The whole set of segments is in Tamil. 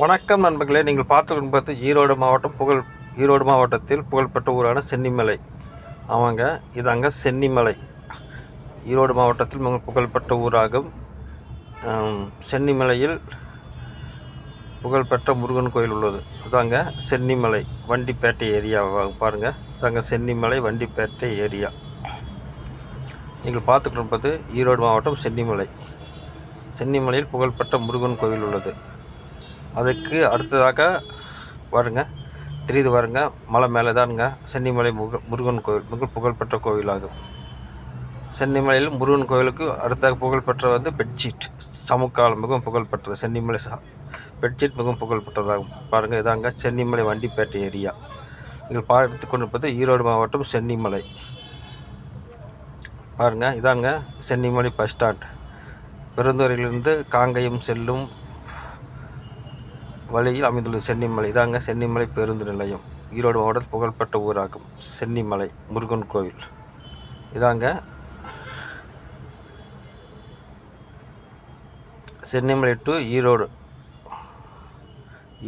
வணக்கம் நண்பர்களே நீங்கள் பார்த்து பார்த்து ஈரோடு மாவட்டம் புகழ் ஈரோடு மாவட்டத்தில் புகழ்பெற்ற ஊரான சென்னிமலை. ஆமாங்க இதாங்க சென்னிமலை. ஈரோடு மாவட்டத்தில் மிக புகழ்பெற்ற ஊராகும். சென்னிமலையில் புகழ்பெற்ற முருகன் கோயில் உள்ளது. அதாங்க சென்னிமலை வண்டிப்பேட்டை ஏரியா. பாருங்கள் இதாங்க சென்னிமலை வண்டிப்பேட்டை ஏரியா. நீங்கள் பார்த்து ஈரோடு மாவட்டம் சென்னிமலை. சென்னிமலையில் புகழ்பெற்ற முருகன் கோயில் உள்ளது. அதுக்கு அடுத்ததாக வருங்க. தெரியுது வருங்க. மலை மேலே தானுங்க. சென்னிமலை முக முருகன் கோவில் மிக புகழ்பெற்ற கோவிலாகும் சென்னிமலையில் முருகன் கோவிலுக்கு அடுத்த புகழ்பெற்ற வந்து பெட்ஷீட். சமுக்காலம் மிகவும் புகழ்பெற்றது. சென்னிமலை சா பெட்ஷீட் மிகவும் புகழ்பெற்றதாகும். பாருங்கள் இதாங்க சென்னிமலை வண்டிப்பேட்டை ஏரியா. நீங்கள் பார்த்து கொண்டிருப்பது ஈரோடு மாவட்டம் சென்னிமலை. பாருங்கள் இதாங்க சென்னிமலை பஸ் ஸ்டாண்ட். பெருந்துறையிலிருந்து காங்கயம் செல்லும் வழியில் அமைந்துள்ள சென்னிமலை இதாங்க சென்னிமலை பேருந்து நிலையம். ஈரோடு மாவட்டத்தில் புகழ்பெற்ற ஊராகும் சென்னிமலை முருகன் கோவில். இதாங்க சென்னிமலை டு ஈரோடு.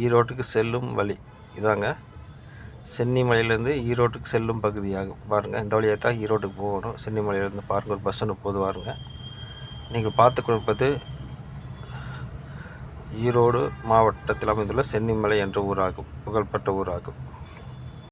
ஈரோட்டுக்கு செல்லும் வழி. இதாங்க சென்னிமலையிலேருந்து ஈரோட்டுக்கு செல்லும் பகுதியாகும். பாருங்கள் இந்த வழியாக தான் ஈரோட்டுக்கு போகணும். சென்னிமலையிலேருந்து பாருங்கள் ஒரு பஸ் ஒன்று போது பாருங்கள் நீங்கள் பார்த்து கொடுப்பது ஈரோடு மாவட்டத்தில் அமைந்துள்ள சென்னிமலை என்ற ஊராகும் புகழ்பெற்ற ஊராகும்.